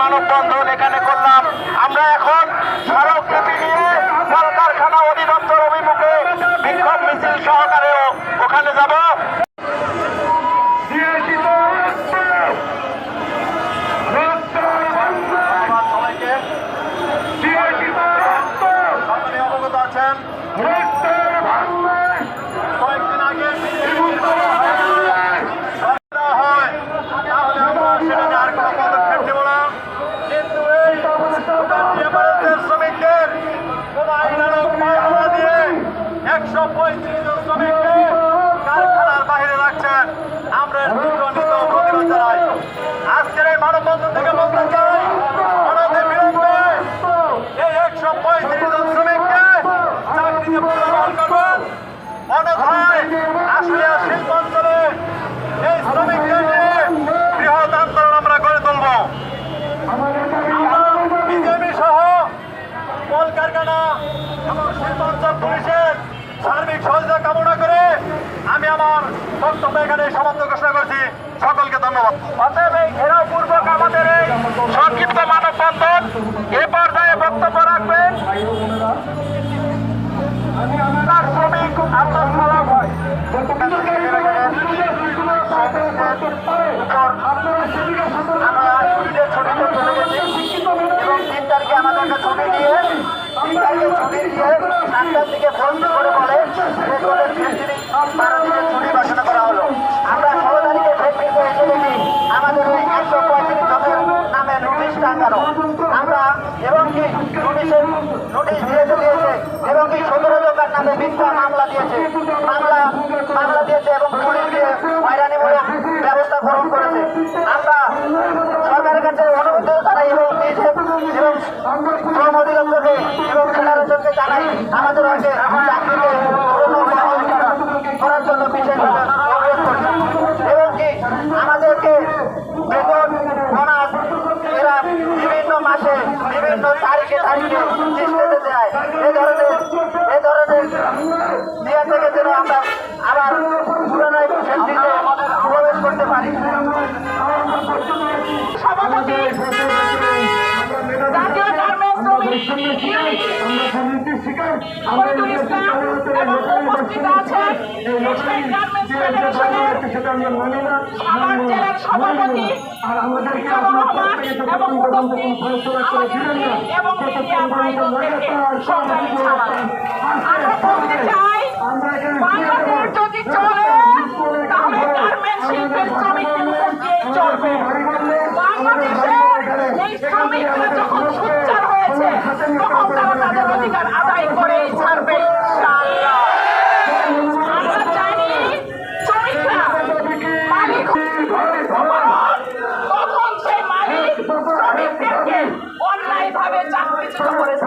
মানববন্ধন এখানে করলাম। আমরা এখন স্মারকলিপি নিয়ে কলকারখানা অধিদপ্তর অভিমুখে বিক্ষোভ মিছিল সহকারেও ওখানে যাব। অবগত আছেন। একশো পঁয়ত্রিশ জন শ্রমিককে কারখানার বাইরে রাখছেন। আমরা বক্তব্য এখানে সমাপ্ত ঘোষণা করছি। সকলকে ধন্যবাদ। অতএব এই ঘেরাও পূর্বক আমাদের এই সংক্ষিপ্ত মানববন্ধন এ পর্যায়ে বক্তব্য রাখবেন। শ্রমিক আমাদেরকে ছুটি দিয়ে তিন দিয়ে সাতটার দিকে ফোন করে বলে আমরা এবং কি নোটিশ দিয়েছে দিয়েছে, এবং মামলা দিয়েছে। মামলা মামলা দিয়েছে এবং পুলিশ দিয়ে ব্যবস্থা গ্রহণ করেছে। আমরা সরকারের কাছে জানাই এবং নিজে এবং শ্রম এবং ফেডারেশনকে জানাই, আমাদের আগে চাকরিতে দেয় এ ধরনের এ ধরনের দিয়ে থেকে যেন আমরা আবার পুনরায় ফ্যাক্টরিতে প্রবেশ করতে পারি সভাপতি জাতীয় গার্মেন্টস শ্রমিক ইউনিটি উপস্থিত আছেন গার্মেন্টস সভাপতি এবং উপস্থিত আমাদের এবং মিডিয়া ভাই বোনদেরকে সংগ্রামী ছাড়া আমরা বলতে চাই, বাংলাদেশ যদি চলে, তাহলে গার্মেন্টস শিল্পের শ্রমিকদের উপর দিয়ে চলবে। বাংলাদেশে এই শ্রমিকরা যখন সোচ্চার হয়েছে, তখন তারা তাদের অধিকার আদায় 别抓，别抓我的手。